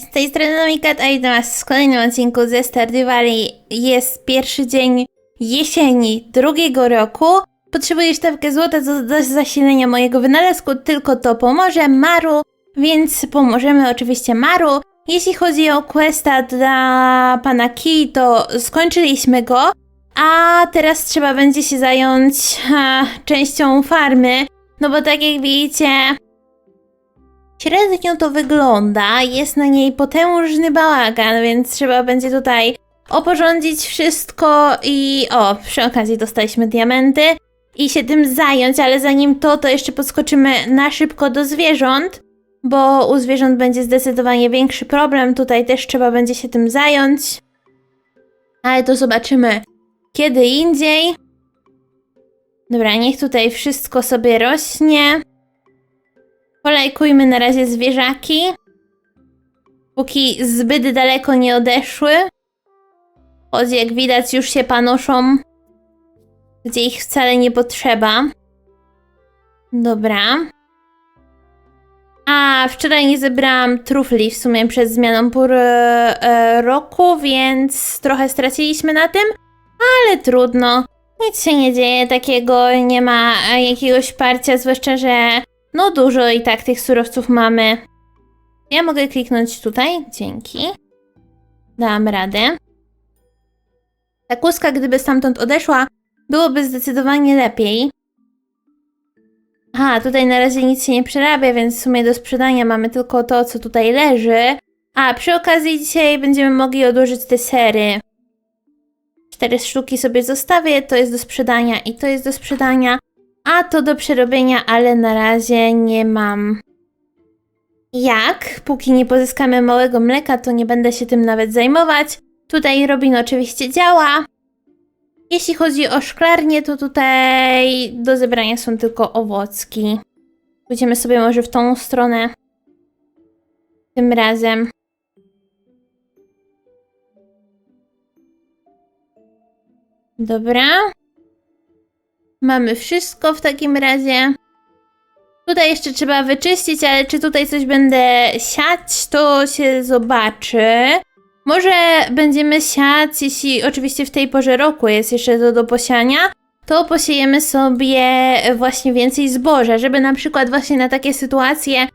Z tej strony Nomikat, a idę was w kolejnym odcinku ze Stardew Valley. Jest pierwszy dzień jesieni drugiego roku. Potrzebuję sztabkę złota do, do zasilenia mojego wynalazku, tylko to pomoże Maru, więc pomożemy oczywiście Maru. Jeśli chodzi o questa dla pana Ki, to skończyliśmy go, a teraz trzeba będzie się zająć ha, częścią farmy, no bo tak jak widzicie, Średnio to wygląda, jest na niej potężny bałagan, więc trzeba będzie tutaj oporządzić wszystko i o, przy okazji dostaliśmy diamenty i się tym zająć, ale zanim to, to jeszcze podskoczymy na szybko do zwierząt, bo u zwierząt będzie zdecydowanie większy problem, tutaj też trzeba będzie się tym zająć, ale to zobaczymy kiedy indziej. Dobra, niech tutaj wszystko sobie rośnie. Polajkujmy na razie zwierzaki. Póki zbyt daleko nie odeszły. Choć jak widać już się panoszą. Gdzie ich wcale nie potrzeba. Dobra. A, wczoraj nie zebrałam trufli w sumie przed zmianą pór e, roku, więc trochę straciliśmy na tym, ale trudno. Nic się nie dzieje takiego, nie ma e, jakiegoś parcia, zwłaszcza, że no dużo i tak tych surowców mamy. Ja mogę kliknąć tutaj, dzięki. Dałam radę. Ta kłuska, gdyby stamtąd odeszła, byłoby zdecydowanie lepiej. Aha, tutaj na razie nic się nie przerabia, więc w sumie do sprzedania mamy tylko to, co tutaj leży. A, przy okazji dzisiaj będziemy mogli odłożyć te sery. Cztery sztuki sobie zostawię, to jest do sprzedania i to jest do sprzedania. A to do przerobienia, ale na razie nie mam. Jak? Póki nie pozyskamy małego mleka, to nie będę się tym nawet zajmować. Tutaj Robin oczywiście działa. Jeśli chodzi o szklarnię, to tutaj do zebrania są tylko owocki. Pójdziemy sobie może w tą stronę. Tym razem. Dobra. Mamy wszystko w takim razie. Tutaj jeszcze trzeba wyczyścić, ale czy tutaj coś będę siać, to się zobaczy. Może będziemy siać, jeśli oczywiście w tej porze roku jest jeszcze to do posiania, to posiejemy sobie właśnie więcej zboża, żeby na przykład właśnie na takie sytuacje,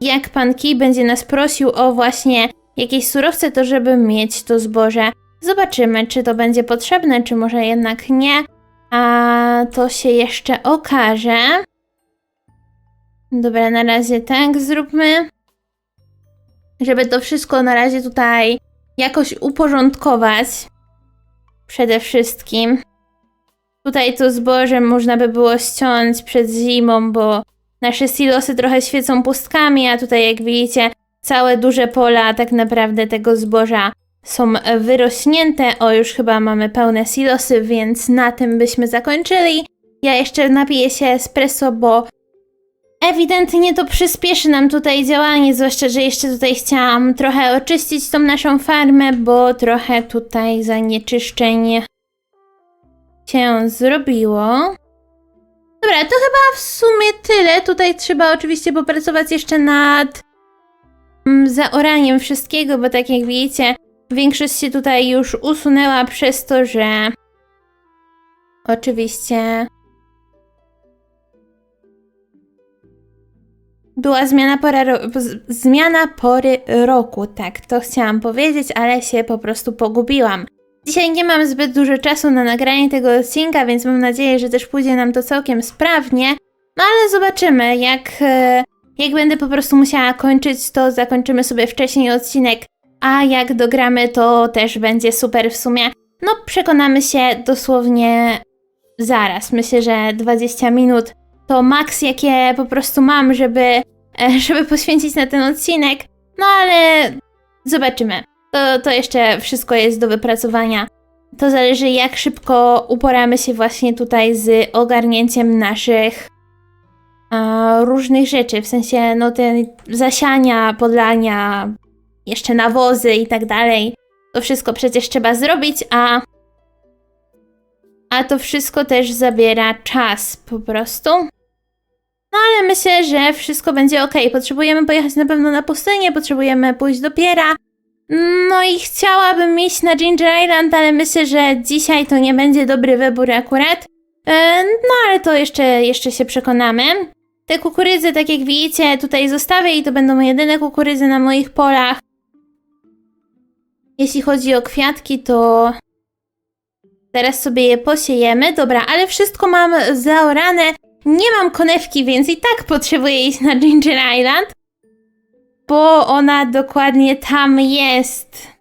jak pan Ki będzie nas prosił o właśnie jakieś surowce, to żeby mieć to zboże. Zobaczymy, czy to będzie potrzebne, czy może jednak nie. A to się jeszcze okaże. Dobra, na razie tak zróbmy. Żeby to wszystko na razie tutaj jakoś uporządkować. Przede wszystkim. Tutaj to zboże można by było ściąć przed zimą, bo nasze silosy trochę świecą pustkami, a tutaj jak widzicie całe duże pola tak naprawdę tego zboża są wyrośnięte. O, już chyba mamy pełne silosy, więc na tym byśmy zakończyli. Ja jeszcze napiję się espresso, bo ewidentnie to przyspieszy nam tutaj działanie, zwłaszcza, że jeszcze tutaj chciałam trochę oczyścić tą naszą farmę, bo trochę tutaj zanieczyszczeń się zrobiło. Dobra, to chyba w sumie tyle. Tutaj trzeba oczywiście popracować jeszcze nad mm, zaoraniem wszystkiego, bo tak jak widzicie, Większość się tutaj już usunęła przez to, że oczywiście była zmiana, pora zmiana pory roku. Tak, to chciałam powiedzieć, ale się po prostu pogubiłam. Dzisiaj nie mam zbyt dużo czasu na nagranie tego odcinka, więc mam nadzieję, że też pójdzie nam to całkiem sprawnie. No ale zobaczymy, jak, e, jak będę po prostu musiała kończyć, to zakończymy sobie wcześniej odcinek a jak dogramy, to też będzie super w sumie. No, przekonamy się dosłownie zaraz. Myślę, że 20 minut to maks, jakie po prostu mam, żeby, e, żeby poświęcić na ten odcinek. No, ale zobaczymy. To, to jeszcze wszystko jest do wypracowania. To zależy, jak szybko uporamy się właśnie tutaj z ogarnięciem naszych różnych rzeczy, w sensie no te zasiania, podlania, jeszcze nawozy i tak dalej. To wszystko przecież trzeba zrobić, a. A to wszystko też zabiera czas po prostu. No ale myślę, że wszystko będzie ok. Potrzebujemy pojechać na pewno na pustynię, potrzebujemy pójść do Piera. No i chciałabym iść na Ginger Island, ale myślę, że dzisiaj to nie będzie dobry wybór akurat. E, no ale to jeszcze, jeszcze się przekonamy. Te kukurydzy, tak jak widzicie, tutaj zostawię i to będą jedyne kukurydzy na moich polach. Jeśli chodzi o kwiatki, to teraz sobie je posiejemy. Dobra, ale wszystko mam zaorane. Nie mam konewki, więc i tak potrzebuję iść na Ginger Island, bo ona dokładnie tam jest.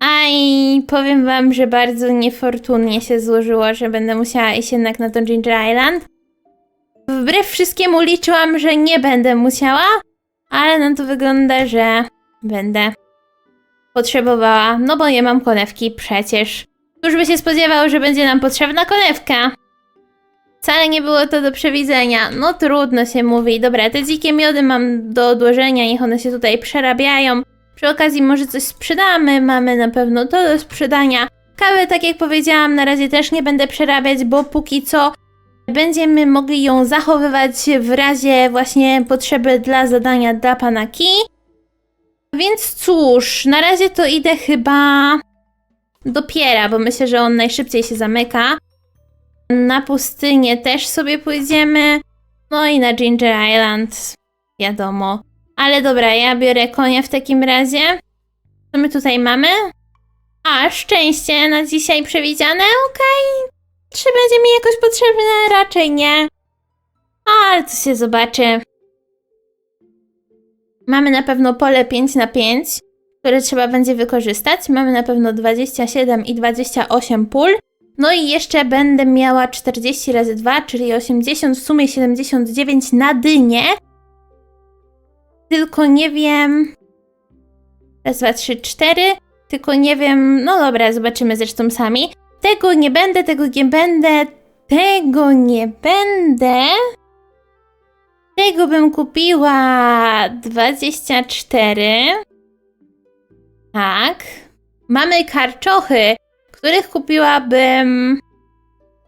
A i powiem wam, że bardzo niefortunnie się złożyło, że będę musiała iść jednak na to Ginger Island. Wbrew wszystkiemu liczyłam, że nie będę musiała, ale na to wygląda, że będę potrzebowała, no bo nie mam konewki przecież. Któż by się spodziewał, że będzie nam potrzebna konewka? Wcale nie było to do przewidzenia. No trudno się mówi. Dobra, te dzikie miody mam do odłożenia, niech one się tutaj przerabiają. Przy okazji może coś sprzedamy, mamy na pewno to do sprzedania. Kawę, tak jak powiedziałam, na razie też nie będę przerabiać, bo póki co będziemy mogli ją zachowywać w razie właśnie potrzeby dla zadania dla pana Ki. Więc cóż, na razie to idę chyba do Piera, bo myślę, że on najszybciej się zamyka. Na pustynię też sobie pójdziemy. No i na Ginger Island, wiadomo. Ale dobra, ja biorę konia w takim razie. Co my tutaj mamy? A, szczęście na dzisiaj przewidziane, okej. Czy będzie mi jakoś potrzebne? Raczej nie. Ale to się zobaczy. Mamy na pewno pole 5 na 5, które trzeba będzie wykorzystać. Mamy na pewno 27 i 28 pól. No i jeszcze będę miała 40 razy 2, czyli 80, w sumie 79 na dynie. Tylko nie wiem. Raz, dwa, trzy, cztery. Tylko nie wiem. No dobra, zobaczymy zresztą sami. Tego nie będę, tego nie będę, tego nie będę. Tego bym kupiła 24. Tak. Mamy karczochy, których kupiłabym.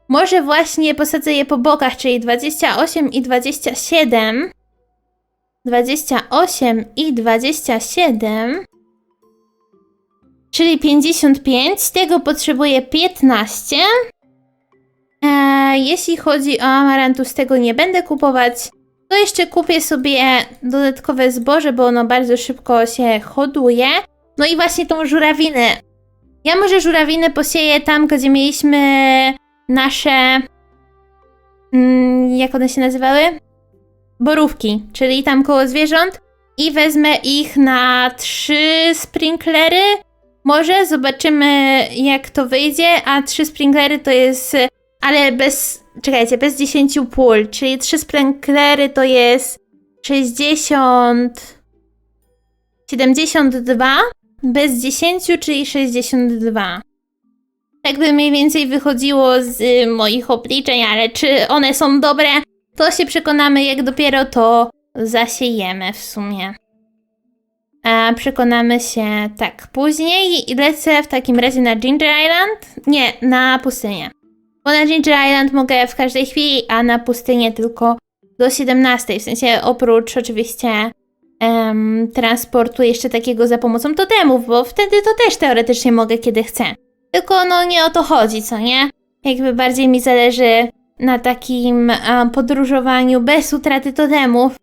Może właśnie posadzę je po bokach, czyli 28 i 27. 28 i 27. Czyli 55. Tego potrzebuję 15. Eee, jeśli chodzi o amarantus, tego nie będę kupować. To jeszcze kupię sobie dodatkowe zboże, bo ono bardzo szybko się hoduje. No i właśnie tą żurawinę. Ja może żurawinę posieję tam, gdzie mieliśmy nasze. Mm, jak one się nazywały? Borówki, czyli tam koło zwierząt. I wezmę ich na trzy sprinklery. Może zobaczymy, jak to wyjdzie. A trzy sprinklery to jest. Ale bez. Czekajcie, bez 10 pól. Czyli trzy sprinklery to jest 60. 72 bez 10, czyli 62. Tak by mniej więcej wychodziło z y, moich obliczeń, ale czy one są dobre, to się przekonamy, jak dopiero to zasiejemy w sumie. A przekonamy się tak później i lecę w takim razie na Ginger Island. Nie, na pustynię. Bo na Ginger Island mogę w każdej chwili, a na pustynię tylko do 17. W sensie oprócz oczywiście em, transportu jeszcze takiego za pomocą totemów, bo wtedy to też teoretycznie mogę kiedy chcę. Tylko no nie o to chodzi, co nie? Jakby bardziej mi zależy na takim podróżowaniu bez utraty totemów.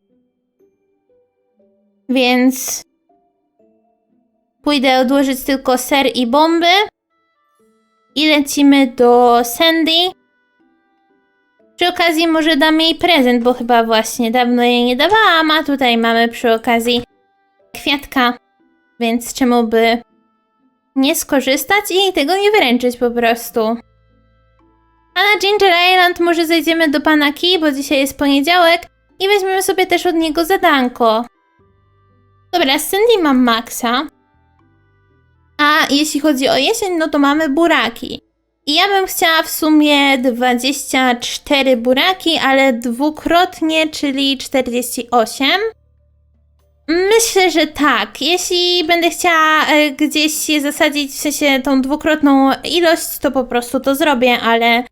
Więc pójdę odłożyć tylko ser i bomby. I lecimy do Sandy. Przy okazji może dam jej prezent, bo chyba właśnie dawno jej nie dawałam, a tutaj mamy przy okazji kwiatka, więc czemu by nie skorzystać i jej tego nie wyręczyć po prostu. A na Ginger Island może zejdziemy do pana Key, bo dzisiaj jest poniedziałek i weźmiemy sobie też od niego zadanko. Dobra, z Cindy mam Maxa. A jeśli chodzi o jesień, no to mamy buraki. I ja bym chciała w sumie 24 buraki, ale dwukrotnie, czyli 48. Myślę, że tak. Jeśli będę chciała e, gdzieś je zasadzić, w sensie tą dwukrotną ilość, to po prostu to zrobię, ale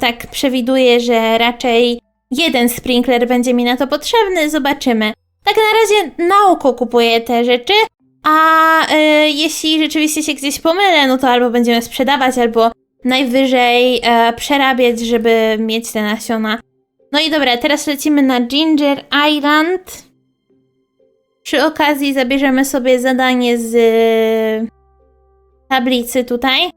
tak przewiduję, że raczej jeden sprinkler będzie mi na to potrzebny, zobaczymy. Tak na razie na oko kupuję te rzeczy, a e, jeśli rzeczywiście się gdzieś pomylę, no to albo będziemy sprzedawać, albo najwyżej e, przerabiać, żeby mieć te nasiona. No i dobra, teraz lecimy na Ginger Island. Przy okazji zabierzemy sobie zadanie z e, tablicy tutaj.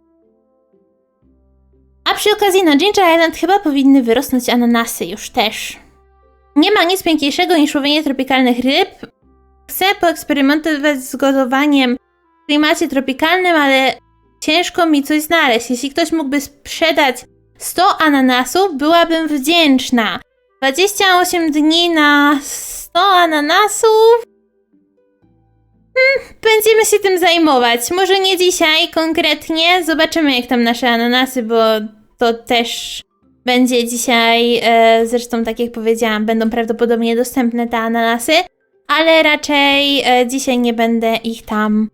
A przy okazji na Ginger Island chyba powinny wyrosnąć ananasy już też. Nie ma nic piękniejszego niż łowienie tropikalnych ryb. Chcę poeksperymentować z gotowaniem w klimacie tropikalnym, ale ciężko mi coś znaleźć. Jeśli ktoś mógłby sprzedać 100 ananasów, byłabym wdzięczna. 28 dni na 100 ananasów? Hmm, będziemy się tym zajmować. Może nie dzisiaj konkretnie. Zobaczymy, jak tam nasze ananasy, bo to też będzie dzisiaj, e, zresztą tak jak powiedziałam, będą prawdopodobnie dostępne te ananasy, ale raczej e, dzisiaj nie będę ich tam.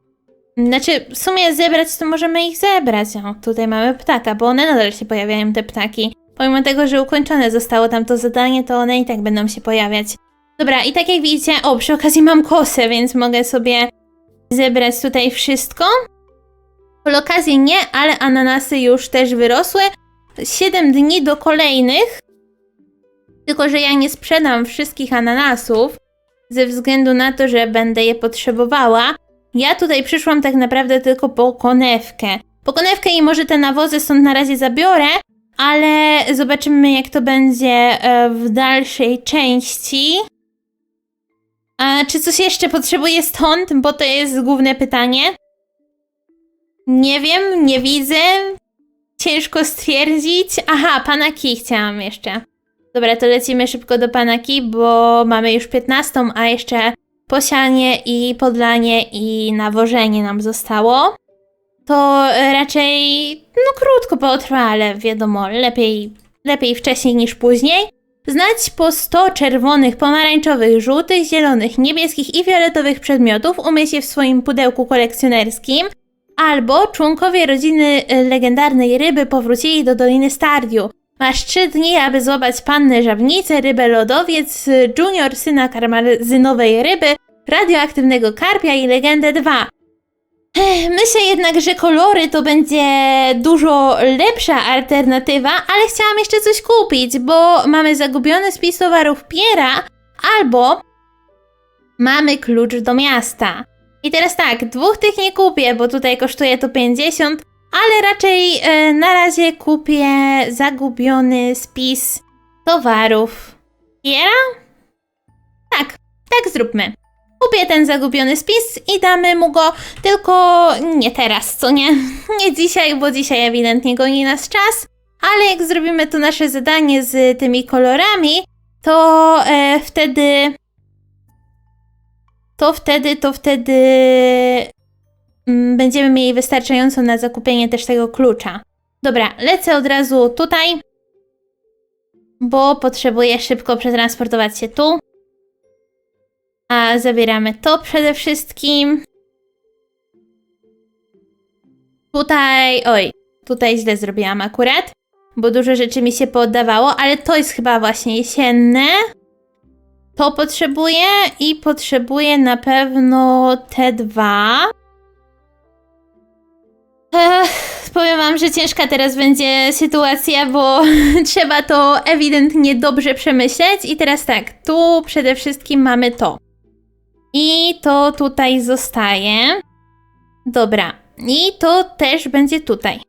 Znaczy, w sumie zebrać to możemy ich zebrać. O, tutaj mamy ptaka, bo one nadal się pojawiają, te ptaki. Pomimo tego, że ukończone zostało tam to zadanie, to one i tak będą się pojawiać. Dobra, i tak jak widzicie, o, przy okazji mam kosę, więc mogę sobie zebrać tutaj wszystko. Po okazji nie, ale ananasy już też wyrosły. 7 dni do kolejnych. Tylko, że ja nie sprzedam wszystkich ananasów ze względu na to, że będę je potrzebowała. Ja tutaj przyszłam tak naprawdę tylko po konewkę. Po konewkę i może te nawozy stąd na razie zabiorę, ale zobaczymy jak to będzie e, w dalszej części. A czy coś jeszcze potrzebuję stąd? Bo to jest główne pytanie. Nie wiem, nie widzę. Ciężko stwierdzić. Aha, panaki chciałam jeszcze. Dobra, to lecimy szybko do panaki, bo mamy już 15, a jeszcze posianie i podlanie i nawożenie nam zostało. To raczej, no krótko potrwa, ale wiadomo, lepiej, lepiej wcześniej niż później. Znać po 100 czerwonych, pomarańczowych, żółtych, zielonych, niebieskich i fioletowych przedmiotów umieść je w swoim pudełku kolekcjonerskim, albo członkowie rodziny legendarnej ryby powrócili do Doliny Stardiu. Masz trzy dni, aby złapać pannę żabnicę, rybę lodowiec, junior syna karmazynowej ryby, radioaktywnego karpia i legendę 2. Ech, Myślę jednak, że kolory to będzie dużo lepsza alternatywa, ale chciałam jeszcze coś kupić, bo mamy zagubiony spis towarów Piera albo mamy klucz do miasta. I teraz tak, dwóch tych nie kupię, bo tutaj kosztuje to 50, ale raczej e, na razie kupię zagubiony spis towarów Piera? Tak, tak zróbmy. Kupię ten zagubiony spis i damy mu go, tylko nie teraz, co nie? Nie dzisiaj, bo dzisiaj ewidentnie goni nas czas, ale jak zrobimy to nasze zadanie z tymi kolorami, to e, wtedy. To wtedy, to wtedy. Mm, Będziemy mieli wystarczająco na zakupienie też tego klucza. Dobra, lecę od razu tutaj, bo potrzebuję szybko przetransportować się tu. A zabieramy to przede wszystkim. Tutaj, oj, tutaj źle zrobiłam akurat, bo dużo rzeczy mi się poddawało, ale to jest chyba właśnie jesienne. To potrzebuję i potrzebuję na pewno te dwa. Ech, powiem wam, że ciężka teraz będzie sytuacja, bo trzeba to ewidentnie dobrze przemyśleć. I teraz tak, tu przede wszystkim mamy to. I to tutaj zostaje. Dobra. I to też będzie tutaj.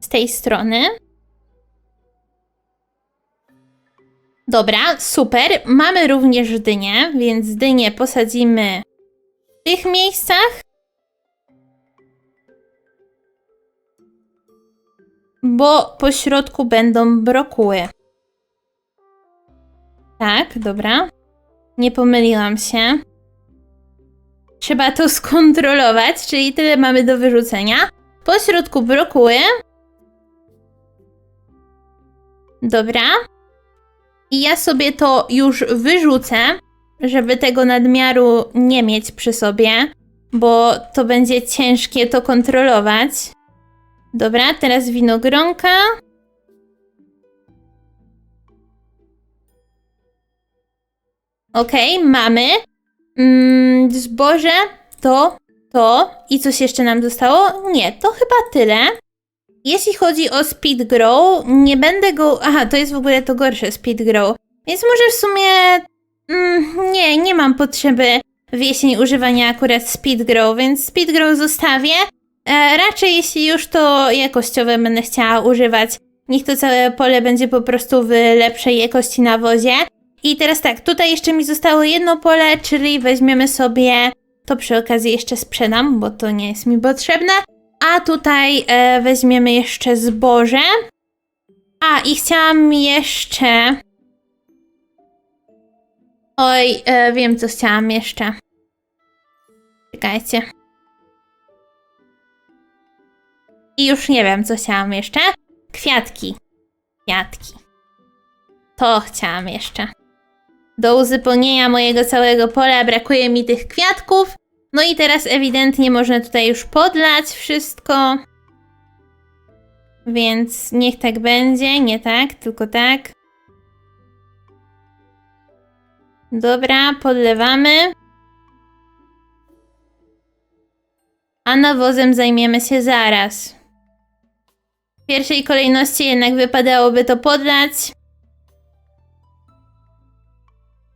Z tej strony. Dobra, super. Mamy również dynię, więc dynię posadzimy w tych miejscach. Bo po środku będą brokuły. Tak, dobra. Nie pomyliłam się. Trzeba to skontrolować, czyli tyle mamy do wyrzucenia. Po środku brokuły. Dobra. I ja sobie to już wyrzucę, żeby tego nadmiaru nie mieć przy sobie, bo to będzie ciężkie to kontrolować. Dobra, teraz winogronka. Okej, mamy. Mm, zboże, to, to. I coś jeszcze nam zostało? Nie, to chyba tyle. Jeśli chodzi o speed grow, nie będę go. Aha, to jest w ogóle to gorsze speed grow. Więc może w sumie. Mm, nie, nie mam potrzeby w jesień używania akurat speed grow, więc speed grow zostawię. E, raczej jeśli już to jakościowe będę chciała używać. Niech to całe pole będzie po prostu w lepszej jakości nawozie. I teraz tak, tutaj jeszcze mi zostało jedno pole, czyli weźmiemy sobie, to przy okazji jeszcze sprzedam, bo to nie jest mi potrzebne. A tutaj e, weźmiemy jeszcze zboże. A i chciałam jeszcze. Oj, e, wiem co chciałam jeszcze. Czekajcie. I już nie wiem, co chciałam jeszcze. Kwiatki. Kwiatki. To chciałam jeszcze. Do uzupełnienia mojego całego pola brakuje mi tych kwiatków. No i teraz ewidentnie można tutaj już podlać wszystko. Więc niech tak będzie. Nie tak, tylko tak. Dobra, podlewamy. A nawozem zajmiemy się zaraz. W pierwszej kolejności jednak wypadałoby to podlać.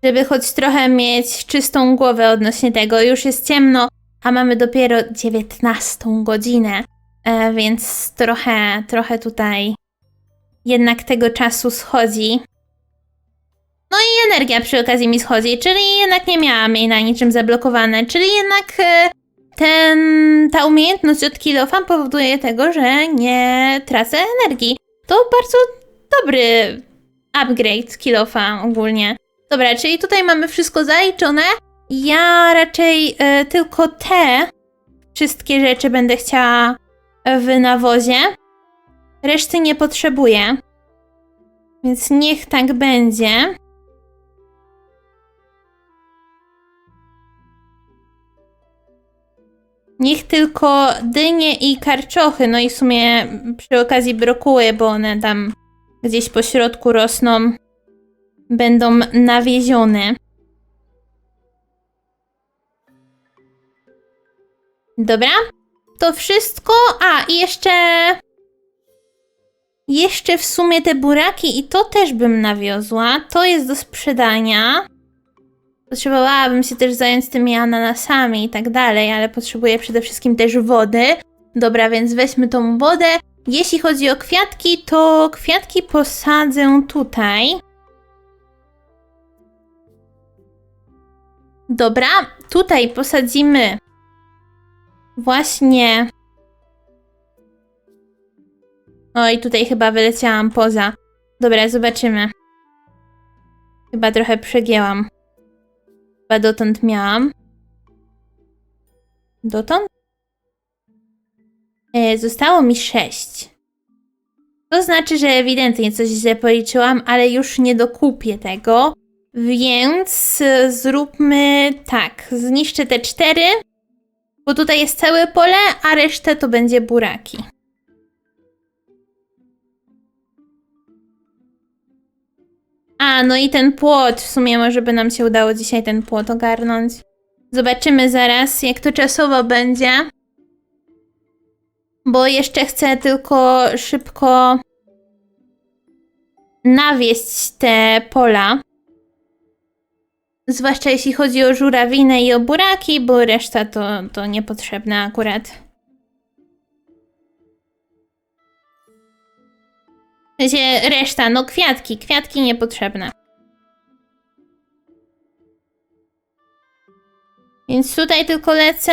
Żeby choć trochę mieć czystą głowę odnośnie tego. Już jest ciemno, a mamy dopiero 19 godzinę, e, więc trochę, trochę tutaj jednak tego czasu schodzi. No i energia przy okazji mi schodzi, czyli jednak nie miałam jej na niczym zablokowane, czyli jednak e, ten, ta umiejętność od kilofa powoduje tego, że nie tracę energii. To bardzo dobry upgrade kilofa ogólnie. Dobra, czyli tutaj mamy wszystko zaliczone. Ja raczej e, tylko te wszystkie rzeczy będę chciała w nawozie. Reszty nie potrzebuję. Więc niech tak będzie. Niech tylko dynie i karczochy, no i w sumie przy okazji brokuły, bo one tam gdzieś po środku rosną, będą nawiezione. Dobra, to wszystko. A, i jeszcze. Jeszcze w sumie te buraki, i to też bym nawiozła. To jest do sprzedania. Potrzebowałabym się też zająć tymi ananasami i tak dalej, ale potrzebuję przede wszystkim też wody. Dobra, więc weźmy tą wodę. Jeśli chodzi o kwiatki, to kwiatki posadzę tutaj. Dobra, tutaj posadzimy właśnie. Oj, tutaj chyba wyleciałam poza. Dobra, zobaczymy. Chyba trochę przegięłam. Chyba dotąd miałam. Dotąd? E, zostało mi sześć. To znaczy, że ewidentnie coś źle policzyłam, ale już nie dokupię tego. Więc zróbmy tak. Zniszczę te cztery, bo tutaj jest całe pole, a resztę to będzie buraki. A, no i ten płot. W sumie może by nam się udało dzisiaj ten płot ogarnąć. Zobaczymy zaraz, jak to czasowo będzie. Bo jeszcze chcę tylko szybko nawieść te pola. Zwłaszcza jeśli chodzi o żurawinę i o buraki, bo reszta to, to niepotrzebne akurat. W sensie reszta, no kwiatki, kwiatki niepotrzebne. Więc tutaj tylko lecę.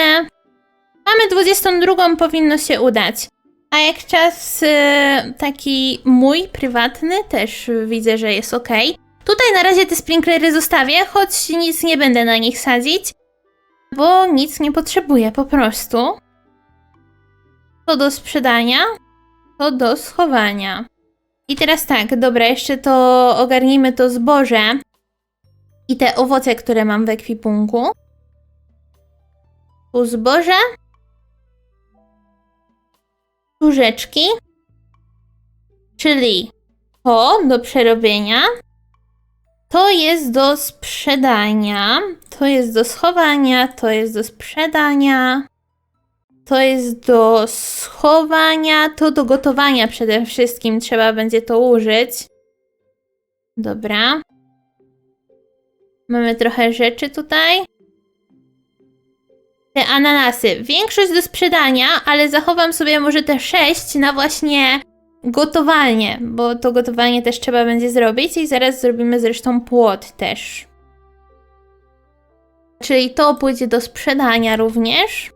Mamy 22, powinno się udać. A jak czas y, taki mój, prywatny, też widzę, że jest ok. Tutaj na razie te sprinklery zostawię, choć nic nie będę na nich sadzić, bo nic nie potrzebuję po prostu. To do sprzedania, to do schowania. I teraz tak, dobra, jeszcze to ogarnijmy to zboże i te owoce, które mam w ekwipunku. Tu zboże. Tu rzeczki. Czyli to do przerobienia. To jest do sprzedania, to jest do schowania, to jest do sprzedania, to jest do schowania, to do gotowania przede wszystkim trzeba będzie to użyć. Dobra. Mamy trochę rzeczy tutaj. Te ananasy. Większość do sprzedania, ale zachowam sobie może te sześć na właśnie gotowanie, bo to gotowanie też trzeba będzie zrobić i zaraz zrobimy zresztą płot też. Czyli to pójdzie do sprzedania również.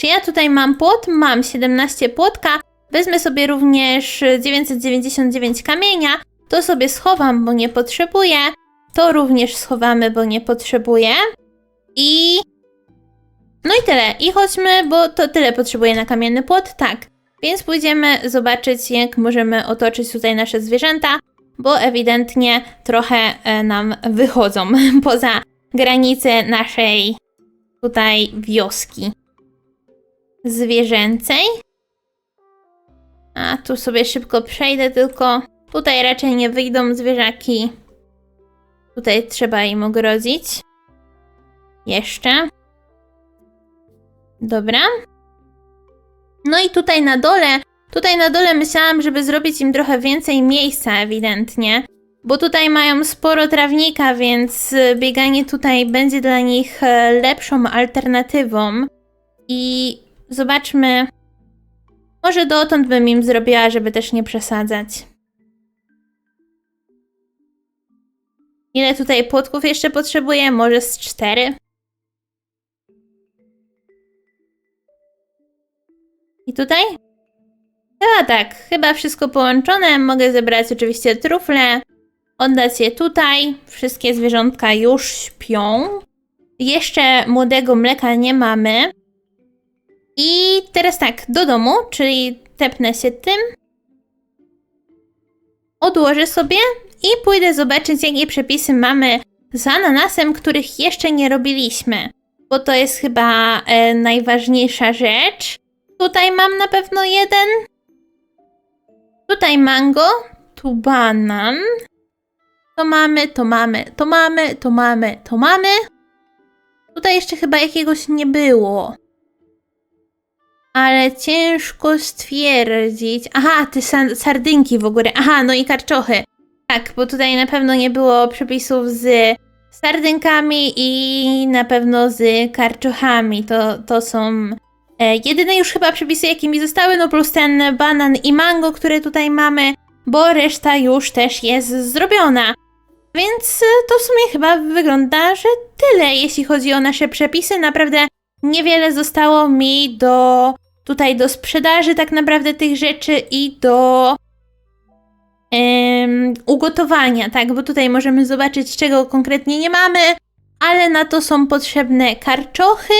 Czy ja tutaj mam płot? Mam 17 płotka. Wezmę sobie również 999 kamienia. To sobie schowam, bo nie potrzebuję. To również schowamy, bo nie potrzebuję. I. No i tyle. I chodźmy, bo to tyle potrzebuję na kamienny płot. Tak. Więc pójdziemy zobaczyć, jak możemy otoczyć tutaj nasze zwierzęta, bo ewidentnie trochę e, nam wychodzą poza granice naszej tutaj wioski zwierzęcej. A tu sobie szybko przejdę, tylko tutaj raczej nie wyjdą zwierzaki. Tutaj trzeba im ogrodzić. Jeszcze. Dobra. No i tutaj na dole, tutaj na dole myślałam, żeby zrobić im trochę więcej miejsca ewidentnie, bo tutaj mają sporo trawnika, więc bieganie tutaj będzie dla nich e, lepszą alternatywą. I zobaczmy, może dotąd bym im zrobiła, żeby też nie przesadzać. Ile tutaj płotków jeszcze potrzebuję? Może z cztery? I tutaj? Chyba tak, chyba wszystko połączone. Mogę zebrać oczywiście trufle, oddać je tutaj. Wszystkie zwierzątka już śpią. Jeszcze młodego mleka nie mamy. I teraz tak, do domu, czyli tepnę się tym. Odłożę sobie i pójdę zobaczyć, jakie przepisy mamy z ananasem, których jeszcze nie robiliśmy. Bo to jest chyba e, najważniejsza rzecz. Tutaj mam na pewno jeden. Tutaj mango, tu banan. To mamy, to mamy, to mamy, to mamy, to mamy. Tutaj jeszcze chyba jakiegoś nie było. Ale ciężko stwierdzić. Aha, te sa- sardynki w ogóle. Aha, no i karczochy. Tak, bo tutaj na pewno nie było przepisów z sardynkami i na pewno z karczochami. To, to są E, jedyne już chyba przepisy, jakie mi zostały, no plus ten banan i mango, które tutaj mamy, bo reszta już też jest zrobiona. Więc e, to w sumie chyba wygląda, że tyle, jeśli chodzi o nasze przepisy. Naprawdę niewiele zostało mi do tutaj do sprzedaży tak naprawdę tych rzeczy i do em, ugotowania, tak? Bo tutaj możemy zobaczyć, czego konkretnie nie mamy, ale na to są potrzebne karczochy,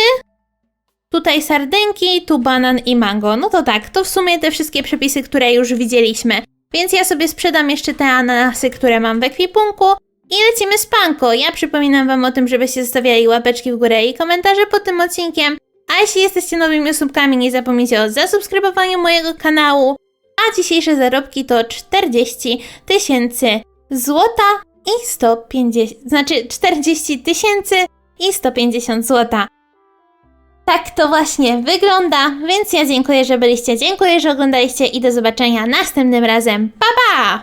Tutaj sardynki, tu banan i mango. No to tak, to w sumie te wszystkie przepisy, które już widzieliśmy. Więc ja sobie sprzedam jeszcze te ananasy, które mam w ekwipunku i lecimy z panko. Ja przypominam wam o tym, żebyście zostawiali łapeczki w górę i komentarze pod tym odcinkiem. A jeśli jesteście nowymi osobkami, nie zapomnijcie o zasubskrybowaniu mojego kanału. A dzisiejsze zarobki to 40 tysięcy złota i 150, znaczy 40 tysięcy i 150 złota. Tak to właśnie wygląda, więc ja dziękuję, że byliście, dziękuję, że oglądaliście i do zobaczenia następnym razem. Pa pa!